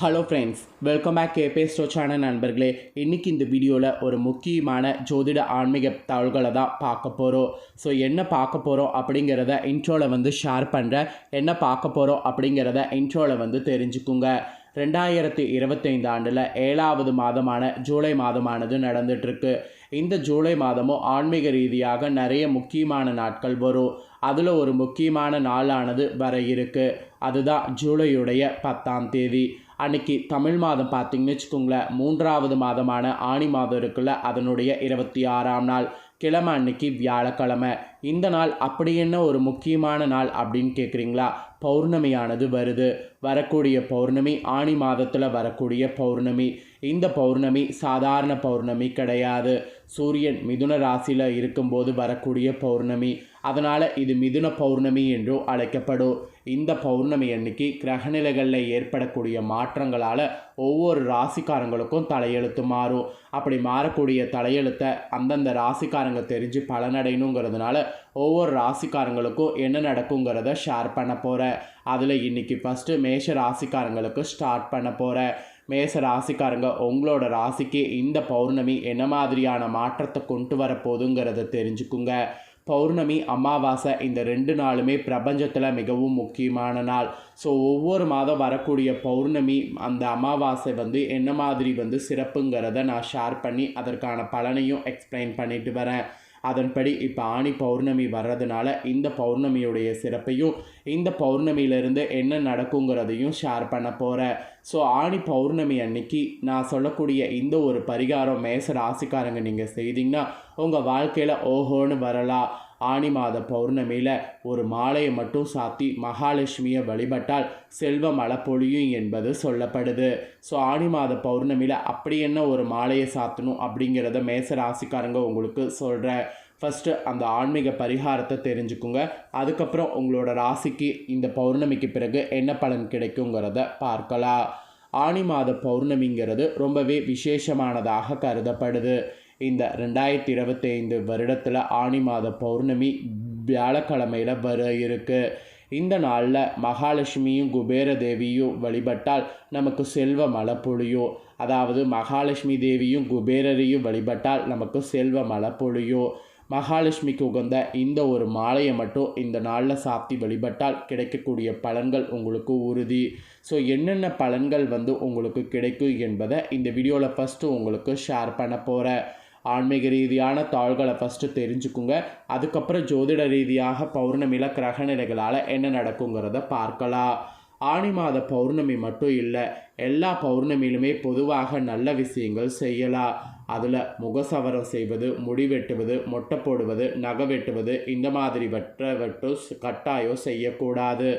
Hello friends welcome back கேபே ஸ்டோச்சான நண்பர்களே. இன்றைக்கி இந்த வீடியோவில் ஒரு முக்கியமான ஜோதிட ஆன்மீக தகவல்களை தான் பார்க்க போகிறோம் ஸோ என்ன பார்க்க போகிறோம் அப்படிங்கிறத இன்ட்ரோவில் வந்து ஷேர் பண்ணுறேன் என்ன பார்க்க போகிறோம் அப்படிங்கிறத இன்ட்ரோவில் வந்து தெரிஞ்சுக்குங்க. ரெண்டாயிரத்தி இருபத்தைந்து ஆண்டில் ஏழாவது மாதமான ஜூலை மாதமானது நடந்துகிட்ருக்கு இந்த ஜூலை மாதமும் ஆன்மீக ரீதியாக நிறைய முக்கியமான நாட்கள் வரும். அதில் ஒரு முக்கியமான நாளானது வர இருக்குது அதுதான் ஜூலையுடைய பத்தாம் தேதி. அன்னைக்கு தமிழ் மாதம் பார்த்தீங்கன்னு வச்சுக்கோங்களேன் மூன்றாவது மாதமான ஆணி மாதம் இருக்குல்ல அதனுடைய இருபத்தி ஆறாம் நாள் கிழமை அன்னைக்கு வியாழக்கிழமை. இந்த நாள் அப்படி என்ன ஒரு முக்கியமான நாள் அப்படின்னு கேட்குறீங்களா பௌர்ணமியானது வருது. வரக்கூடிய பௌர்ணமி ஆணி மாதத்தில் வரக்கூடிய பௌர்ணமி. இந்த பௌர்ணமி சாதாரண பௌர்ணமி கிடையாது. சூரியன் மிதுன ராசியில் இருக்கும்போது வரக்கூடிய பௌர்ணமி. அதனால் இது மிதுன பௌர்ணமி என்றும் அழைக்கப்படும். இந்த பௌர்ணமி அன்னைக்கு கிரகநிலைகளில் ஏற்படக்கூடிய மாற்றங்களால் ஒவ்வொரு ராசிக்காரங்களுக்கும் தலையெழுத்து மாறும். அப்படி மாறக்கூடிய தலையெழுத்தை அந்தந்த ராசிக்காரங்க தெரிஞ்சு பலனடையணுங்கிறதுனால ஒவ்வொரு ராசிக்காரங்களுக்கும் என்ன நடக்குங்கிறத ஷேர் பண்ண போகிறேன் அதில் இன்றைக்கி ஃபஸ்ட்டு மேஷ ராசிக்காரங்களுக்கு ஸ்டார்ட் பண்ண போகிறேன் மேச ராசிக்காரங்க உங்களோட ராசிக்கு இந்த பௌர்ணமி என்ன மாதிரியான மாற்றத்தை கொண்டு வரப்போகுதுங்கிறத தெரிஞ்சுக்குங்க. பௌர்ணமி அமாவாசை இந்த ரெண்டு நாளுமே பிரபஞ்சத்தில் மிகவும் முக்கியமான நாள். ஸோ ஒவ்வொரு மாதம் வரக்கூடிய பௌர்ணமி அந்த அமாவாசை வந்து என்ன மாதிரி வந்து சிறப்புங்கிறத நான் ஷேர் பண்ணி அதற்கான பலனையும் எக்ஸ்பிளைன் பண்ணிட்டு வரேன். அதன்படி இப்போ ஆணி பௌர்ணமி வர்றதுனால இந்த பௌர்ணமியுடைய சிறப்பையும் இந்த பௌர்ணமியிலிருந்து என்ன நடக்குங்கிறதையும் ஷேர் பண்ண போகிறேன் ஸோ ஆணி பௌர்ணமி அன்னைக்கு நான் சொல்லக்கூடிய இந்த ஒரு பரிகாரம் மேச ராசிக்காரங்க நீங்கள் செய்தீங்கன்னா உங்கள் வாழ்க்கையில் ஓஹோன்னு வரலாம். ஆணி மாத பௌர்ணமியில் ஒரு மாலையை மட்டும் சாத்தி மகாலட்சுமியை வழிபட்டால் செல்வம் அளப்பொழியும் பொழியும் என்பது சொல்லப்படுது. ஸோ ஆணி மாத பௌர்ணமியில் அப்படி என்ன ஒரு மாலையை சாத்தணும் அப்படிங்கிறத மேச ராசிக்காரங்க உங்களுக்கு சொல்கிறேன் ஃபஸ்ட்டு அந்த ஆன்மீக பரிகாரத்தை தெரிஞ்சுக்குங்க. அதுக்கப்புறம் உங்களோட ராசிக்கு இந்த பௌர்ணமிக்கு பிறகு என்ன பலன் கிடைக்குங்கிறத பார்க்கலாம். ஆணி மாத பௌர்ணமிங்கிறது ரொம்பவே விசேஷமானதாக கருதப்படுது. இந்த ரெண்டாயிரத்தி இருபத்தைந்து வருடத்தில் ஆணி மாத பௌர்ணமி வியாழக்கிழமையில் வர இருக்கு. இந்த நாளில் மகாலட்சுமியும் குபேர தேவியும் வழிபட்டால் நமக்கு செல்வ மழை பொழியும். அதாவது மகாலட்சுமி தேவியும் குபேரரையும் வழிபட்டால் நமக்கு செல்வ மழை பொழியும். மகாலட்சுமிக்கு உகந்த இந்த ஒரு மாலையை மட்டும் இந்த நாளில் சாத்தி வழிபட்டால் கிடைக்கக்கூடிய பலன்கள் உங்களுக்கு உறுதி. ஸோ என்னென்ன பலன்கள் வந்து உங்களுக்கு கிடைக்கும் என்பதை இந்த வீடியோவில் ஃபஸ்ட்டு உங்களுக்கு ஷேர் பண்ண போகிறேன் ஆன்மீக ரீதியான தாள்களை ஃபஸ்ட்டு தெரிஞ்சுக்குங்க. அதுக்கப்புறம் ஜோதிட ரீதியாக பௌர்ணமியில் கிரகநிலைகளால் என்ன நடக்குங்கிறத பார்க்கலாம். ஆணி மாத பௌர்ணமி மட்டும் இல்லை எல்லா பௌர்ணமியிலுமே பொதுவாக நல்ல விஷயங்கள் செய்யலாம். அதில் முகசவரம் செய்வது முடி வெட்டுவது மொட்டை போடுவது நகை வெட்டுவது இந்த மாதிரி வற்ற வெட்டு கட்டாயம் செய்யக்கூடாது.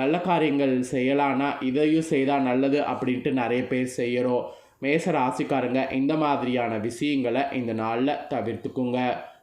நல்ல காரியங்கள் செய்யலான்னா இதையும் செய்தால் நல்லது அப்படின்ட்டு நிறைய பேர் செய்கிறோம் மேச ராசிக்காரங்க இந்த மாதிரியான விஷயங்களை இந்த நாளில் தவிர்த்துக்குங்க.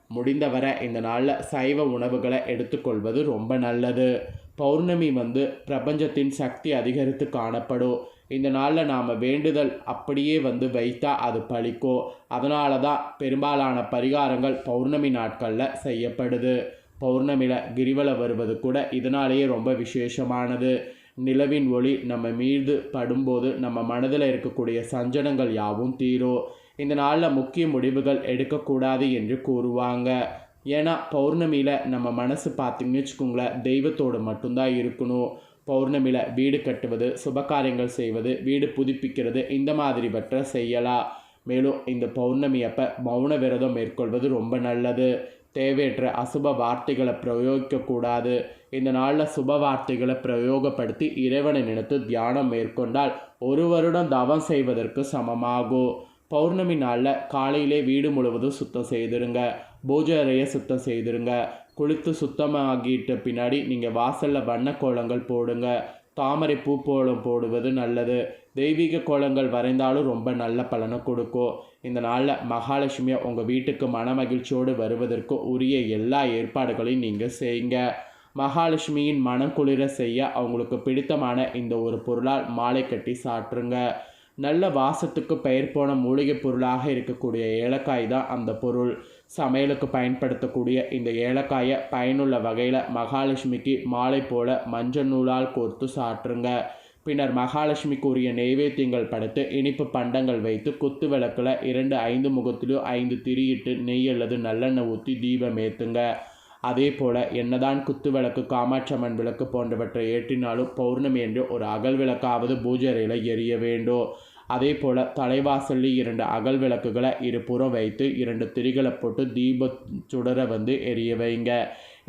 முடிந்தவரை இந்த நாளில் சைவ உணவுகளை எடுத்துக்கொள்வது ரொம்ப நல்லது. பௌர்ணமி வந்து பிரபஞ்சத்தின் சக்தி அதிகரித்து காணப்படும். இந்த நாளில் நாம் வேண்டுதல் அப்படியே வந்து வைத்தா அது பழிக்கும். அதனால தான் பெரும்பாலான பரிகாரங்கள் பௌர்ணமி நாட்களில் செய்யப்படுது. பௌர்ணமியில் கிரிவலம் வருவது கூட இதனாலேயே ரொம்ப விசேஷமானது. நிலவின் ஒளி நம்ம மீது படும்போது நம்ம மனதில் இருக்கக்கூடிய சஞ்சனங்கள் யாவும் தீரும் இந்த நாளில் முக்கிய முடிவுகள் எடுக்கக்கூடாது என்று கூறுவாங்க. ஏன்னா பௌர்ணமியில் நம்ம மனசு பார்த்திங்கன்னு வச்சுக்கோங்களேன் தெய்வத்தோடு மட்டும்தான் இருக்கணும். பௌர்ணமியில் வீடு கட்டுவது சுபகாரியங்கள் செய்வது வீடு புதுப்பிக்கிறது இந்த மாதிரிவற்றை செய்யலாம். மேலும் இந்த பௌர்ணமி அப்போ மௌன விரதம் மேற்கொள்வது ரொம்ப நல்லது. தேவையற்ற அசுப வார்த்தைகளை பிரயோகிக்கக்கூடாது. இந்த நாளில் சுப வார்த்தைகளை பிரயோகப்படுத்தி இறைவனை நினைத்து தியானம் மேற்கொண்டால் ஒரு வருடம் தவம் செய்வதற்கு சமமாகும் பௌர்ணமி நாளில் காலையிலே வீடு முழுவதும் சுத்தம் செய்திருங்க. பூஜை அறையை சுத்தம் செய்திருங்க. குளித்து சுத்தமாகிட்ட பின்னாடி நீங்கள் வாசலில் வண்ண கோலங்கள் போடுங்க. தாமரை பூ கோலம் போடுவது நல்லது. தெய்வீக கோலங்கள் வரைந்தாலும் ரொம்ப நல்ல பலனை கொடுக்கும். இந்த நாளில் மகாலட்சுமியை உங்கள் வீட்டுக்கு மன மகிழ்ச்சியோடு வருவதற்கு உரிய எல்லா ஏற்பாடுகளையும் நீங்கள் செய்யுங்க. மகாலட்சுமியின் மனம் குளிர செய்ய அவங்களுக்கு பிடித்தமான இந்த ஒரு பொருளால் மாலை கட்டி சாற்றுங்க. நல்ல வாசத்துக்கு பெயர் போன மூலிகை பொருளாக இருக்கக்கூடிய ஏலக்காய் தான் அந்த பொருள். சமையலுக்கு பயன்படுத்தக்கூடிய இந்த ஏலக்காயை பயனுள்ள வகையில் மகாலட்சுமிக்கு மாலை போல மஞ்சள் நூலால் கோர்த்து சாற்றுங்க. பின்னர் மகாலட்சுமிக்கு உரிய நெய்வேத்தியங்கள் படைத்து இனிப்பு பண்டங்கள் வைத்து குத்து விளக்கில் இரண்டு ஐந்து முகத்திலும் ஐந்து திரியிட்டு நெய் அல்லது நல்லெண்ணெய் ஊற்றி தீபம் ஏற்றுங்க அதே போல் என்னதான் குத்து விளக்கு காமாட்சம்மன் விளக்கு போன்றவற்றை ஏற்றினாலும் பௌர்ணமி என்று ஒரு அகல் விளக்காவது பூஜரையில் எரிய வேண்டும். அதே போல் தலைவாசலில் இரண்டு அகல் விளக்குகளை இருபுறம் வைத்து இரண்டு திரிகளை போட்டு தீப சுடரை வந்து எரிய வைங்க.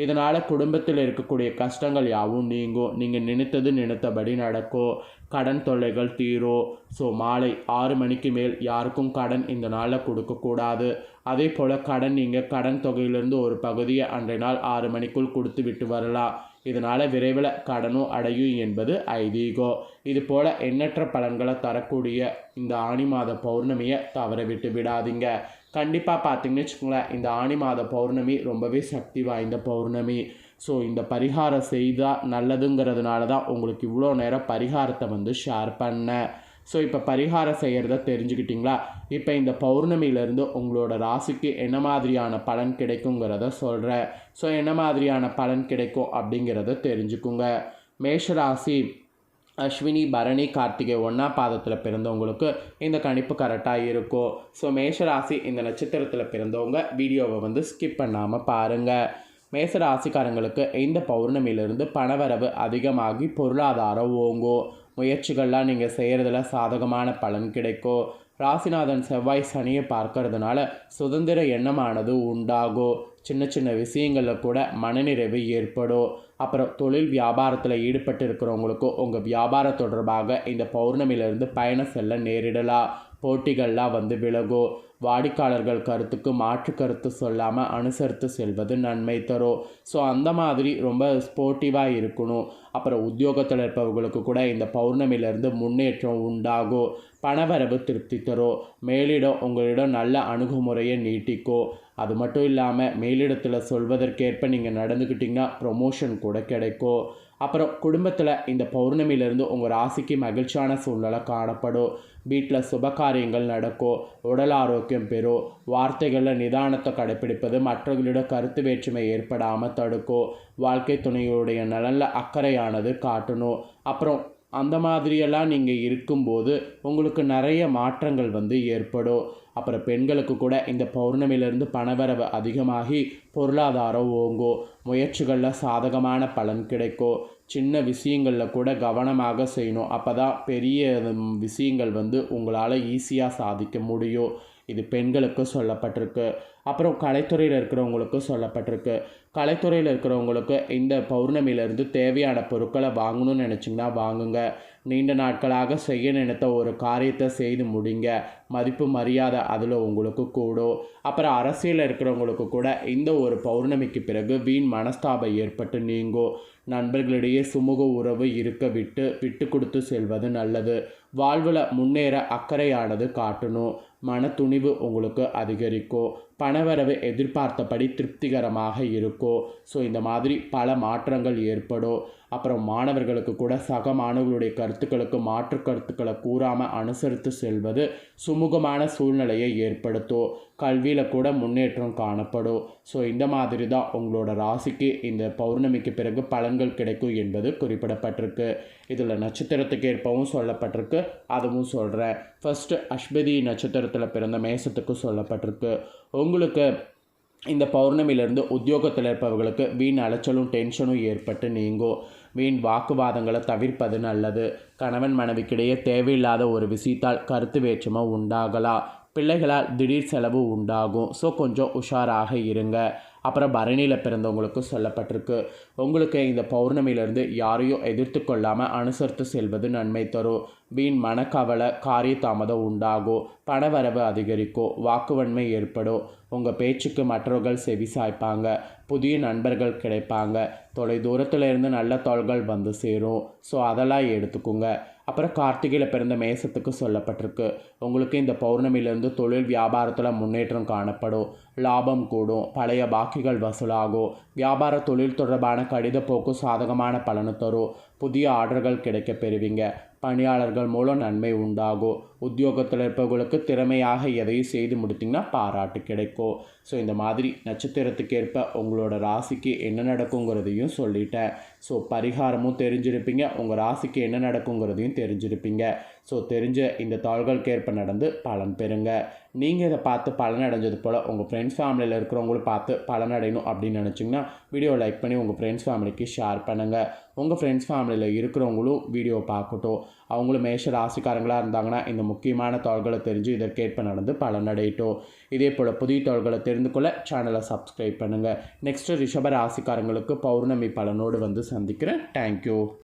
இதனால் குடும்பத்தில் இருக்கக்கூடிய கஷ்டங்கள் யாவும் நீங்கும் நீங்கள் நினைத்தது நினைத்தபடி நடக்கும் கடன் தொல்லைகள் தீரும் ஸோ மாலை ஆறு மணிக்கு மேல் யாருக்கும் கடன் இந்த நாளில் கொடுக்கக்கூடாது அதே போல் கடன் நீங்கள் கடன் தொகையிலிருந்து ஒரு பகுதியை அன்றைய நாள் ஆறு மணிக்குள் கொடுத்து விட்டு வரலாம். இதனால் விரைவில் கடனும் அடையும் என்பது ஐதீகம் இது போல் எண்ணற்ற பலன்களை தரக்கூடிய இந்த ஆணி மாத பௌர்ணமியை தவற விட்டு விடாதீங்க. கண்டிப்பாக பார்த்தீங்கன்னு வச்சுக்கோங்களேன் இந்த ஆணி மாத பௌர்ணமி ரொம்பவே சக்தி வாய்ந்த பௌர்ணமி. ஸோ இந்த பரிகாரம் செய்தால் நல்லதுங்கிறதுனால தான் உங்களுக்கு இவ்வளோ நேரம் பரிகாரத்தை வந்து ஷேர் பண்ணேன். ஸோ இப்போ பரிகாரம் செய்கிறத தெரிஞ்சுக்கிட்டிங்களா? இப்போ இந்த பௌர்ணமியிலேருந்து உங்களோட ராசிக்கு என்ன மாதிரியான பலன் கிடைக்குங்கிறத சொல்கிறேன் ஸோ என்ன மாதிரியான பலன் கிடைக்கும் அப்படிங்கிறத தெரிஞ்சுக்குங்க. மேஷராசி அஸ்வினி பரணி கார்த்திகை ஒன்றா பாதத்தில் பிறந்தவங்களுக்கு இந்த கணிப்பு கரெக்டாக இருக்கும் ஸோ மேஷராசி இந்த நட்சத்திரத்தில் பிறந்தவங்க வீடியோவை வந்து ஸ்கிப் பண்ணாமல் பாருங்கள் மேச ராசிக்காரங்களுக்கு இந்த பௌர்ணமியிலிருந்து பணவரவு அதிகமாகி பொருளாதாரம் ஓங்கும் முயற்சிகள்லாம் நீங்கள் செய்கிறதுல சாதகமான பலன் கிடைக்கும் ராசிநாதன் செவ்வாய் சனியை பார்க்கறதுனால சுதந்திர எண்ணமானது உண்டாகும் சின்ன சின்ன விஷயங்களில் கூட மனநிறைவு ஏற்படும் அப்புறம் தொழில் வியாபாரத்தில் ஈடுபட்டு இருக்கிறவங்களுக்கும் உங்கள் வியாபாரம் தொடர்பாக இந்த பௌர்ணமியிலிருந்து பயணம் செல்ல நேரிடலாம் போட்டிகள்லாம் வந்து விலகும் வாடிக்கையாளர்கள் கருத்துக்கு மாற்று கருத்து சொல்லாமல் அனுசரித்து செல்வது நன்மை தரும் ஸோ அந்த மாதிரி ரொம்ப ஸ்போர்ட்டிவாக இருக்கணும். அப்புறம் உத்தியோகத்தில் இருப்பவர்களுக்கு கூட இந்த பௌர்ணமியிலேருந்து முன்னேற்றம் உண்டாகும் பணவரவு திருப்தி தரும் மேலிடம் உங்களிடம் நல்ல அணுகுமுறையை நீட்டிக்கும் அது மட்டும் இல்லாமல் மேலிடத்தில் சொல்வதற்கேற்ப நீங்கள் நடந்துக்கிட்டிங்கன்னா ப்ரொமோஷன் கூட கிடைக்கும் அப்புறம் குடும்பத்தில் இந்த பௌர்ணமியிலேருந்து உங்கள் ராசிக்கு மகிழ்ச்சியான சூழ்நிலை காணப்படும் வீட்டில் சுபகாரியங்கள் நடக்கும் உடல் ஆரோக்கியம் பெறும் வார்த்தைகளில் நிதானத்தை கடைப்பிடிப்பது மற்றவர்களிடம் கருத்து வேற்றுமை ஏற்படாமல் தடுக்கும் வாழ்க்கை துணையுடைய நலனில் அக்கறையானது காட்டணும். அப்புறம் அந்த மாதிரியெல்லாம் நீங்கள் இருக்கும்போது உங்களுக்கு நிறைய மாற்றங்கள் வந்து ஏற்படும். அப்புறம் பெண்களுக்கு கூட இந்த பௌர்ணமியிலேருந்து பணவரவு அதிகமாகி பொருளாதாரம் ஓங்கும். முயற்சிகளில் சாதகமான பலன் கிடைக்கும். சின்ன விஷயங்களில் கூட கவனமாக செய்யணும். அப்போ தான் பெரிய விஷயங்கள் வந்து உங்களால் ஈஸியாக சாதிக்க முடியும். இது பெண்களுக்கு சொல்லப்பட்டிருக்கு. அப்புறம் கலைத்துறையில் இருக்கிறவங்களுக்கு சொல்லப்பட்டிருக்கு. கலைத்துறையில் இருக்கிறவங்களுக்கு இந்த பௌர்ணமியிலேருந்து தேவையான பொருட்களை வாங்கணும்னு நினச்சிங்கன்னா வாங்குங்க. நீண்ட நாட்களாக செய்ய நினைத்த ஒரு காரியத்தை செய்து முடிங்க. மதிப்பு மரியாதை அதில் உங்களுக்கு கூடும். அப்புறம் அரசியலில் இருக்கிறவங்களுக்கு கூட இந்த ஒரு பௌர்ணமிக்கு பிறகு வீண் மனஸ்தாபம் ஏற்பட்டு நீங்கும். நண்பர்களிடையே சுமூக உறவு இருக்க விட்டு விட்டு கொடுத்து செல்வது நல்லது. வாழ்வில் முன்னேற அக்கறையானது காட்டணும். மனத்துணிவு உங்களுக்கு அதிகரிக்கும் பணவரவு எதிர்பார்த்தபடி திருப்திகரமாக இருக்கும் ஸோ இந்த மாதிரி பல மாற்றங்கள் ஏற்படும் அப்புறம் மாணவர்களுக்கு கூட சக மாணவர்களுடைய கருத்துக்களுக்கு மாற்று கருத்துக்களை கூறாமல் அனுசரித்து செல்வது சுமூகமான சூழ்நிலையை ஏற்படுத்தும். கல்வியில் கூட முன்னேற்றம் காணப்படும். ஸோ இந்த மாதிரி தான் உங்களோட ராசிக்கு இந்த பௌர்ணமிக்கு பிறகு பலன்கள் கிடைக்கும் என்பது குறிப்பிடப்பட்டிருக்கு. இதில் நட்சத்திரத்துக்கு ஏற்பவும் சொல்லப்பட்டிருக்கு. அதுவும் சொல்கிறேன் ஃபஸ்ட்டு அஸ்பதி நட்சத்திரத்தில் பிறந்த மேசத்துக்கு சொல்லப்பட்டிருக்கு. உங்களுக்கு இந்த பௌர்ணமியிலேருந்து உத்தியோகத்தில் இருப்பவர்களுக்கு வீண் அலைச்சலும் டென்ஷனும் ஏற்பட்டு நீங்கும். வீண் வாக்குவாதங்களை தவிர்ப்பது நல்லது. கணவன் மனைவிக்கிடையே தேவையில்லாத ஒரு விஷயத்தால் கருத்து வேற்றுமை உண்டாகலாம். பிள்ளைகளால் திடீர் செலவு உண்டாகும். ஸோ கொஞ்சம் உஷாராக இருங்க. அப்புறம் பரணியில் பிறந்தவங்களுக்கு சொல்லப்பட்டிருக்கு. உங்களுக்கு இந்த பௌர்ணமியிலேருந்து யாரையும் எதிர்த்து கொள்ளாமல் அனுசரித்து செல்வது நன்மை தரும். வீண் மனக்கவலை காரிய தாமதம் உண்டாகும் பணவரவு அதிகரிக்கும் வாக்குவன்மை ஏற்படும் உங்கள் பேச்சுக்கு மற்றவர்கள் செவி சாய்ப்பாங்க புதிய நண்பர்கள் கிடைப்பாங்க தொலை தூரத்தில் இருந்து நல்ல தோள்கள் வந்து சேரும். ஸோ அதெல்லாம் எடுத்துக்கோங்க. அப்புறம் கார்த்திகையில் பிறந்த மேசத்துக்கு சொல்லப்பட்டிருக்கு. உங்களுக்கு இந்த பௌர்ணமியிலேருந்து தொழில் வியாபாரத்தில் முன்னேற்றம் காணப்படும். லாபம் கூடும் பழைய பாக்கிகள் வசூலாகும். வியாபார தொழில் தொடர்பான கடித போக்கு சாதகமான பலனை தரும். புதிய ஆர்டர்கள் கிடைக்க பெறுவீங்க. பணியாளர்கள் மூலம் நன்மை உண்டாகும். உத்தியோகத்தில் இருப்பவர்களுக்கு திறமையாக எதையும் செய்து முடித்திங்கன்னா பாராட்டு கிடைக்கும் ஸோ இந்த மாதிரி நட்சத்திரத்துக்கு ஏற்ப உங்களோட ராசிக்கு என்ன நடக்குங்கிறதையும் சொல்லிட்டேன். ஸோ பரிகாரமும் தெரிஞ்சிருப்பீங்க. உங்கள் ராசிக்கு என்ன நடக்குங்கிறதையும் தெரிஞ்சிருப்பீங்க. ஸோ தெரிஞ்ச இந்த தாள்களுக்கு ஏற்ப நடந்து பலன் பெறுங்க. நீங்கள் இதை பார்த்து பலன் அடைஞ்சது போல் உங்கள் ஃப்ரெண்ட்ஸ் ஃபேமிலியில் இருக்கிறவங்களும் பார்த்து பலன் அடையணும் அப்படின்னு நினச்சிங்கன்னா வீடியோ லைக் பண்ணி உங்கள் ஃப்ரெண்ட்ஸ் ஃபேமிலிக்கு ஷேர் பண்ணுங்கள் உங்கள் ஃப்ரெண்ட்ஸ் ஃபேமிலியில் இருக்கிறவங்களும் வீடியோ பார்க்கட்டும். அவங்களும் மேஷ ராசிக்காரங்களாக இருந்தாங்கன்னா இந்த முக்கியமான தாள்களை தெரிஞ்சு இதற்கேற்ப நடந்து பலனடையட்டும் இதே போல் புதிய தாள்களை தெரிந்து கொள்ள சேனலை சப்ஸ்கிரைப் பண்ணுங்கள் நெக்ஸ்ட்டு ரிஷப ராசிக்காரங்களுக்கு பௌர்ணமி பலனோடு வந்து சந்திக்கிறேன். தேங்க்யூ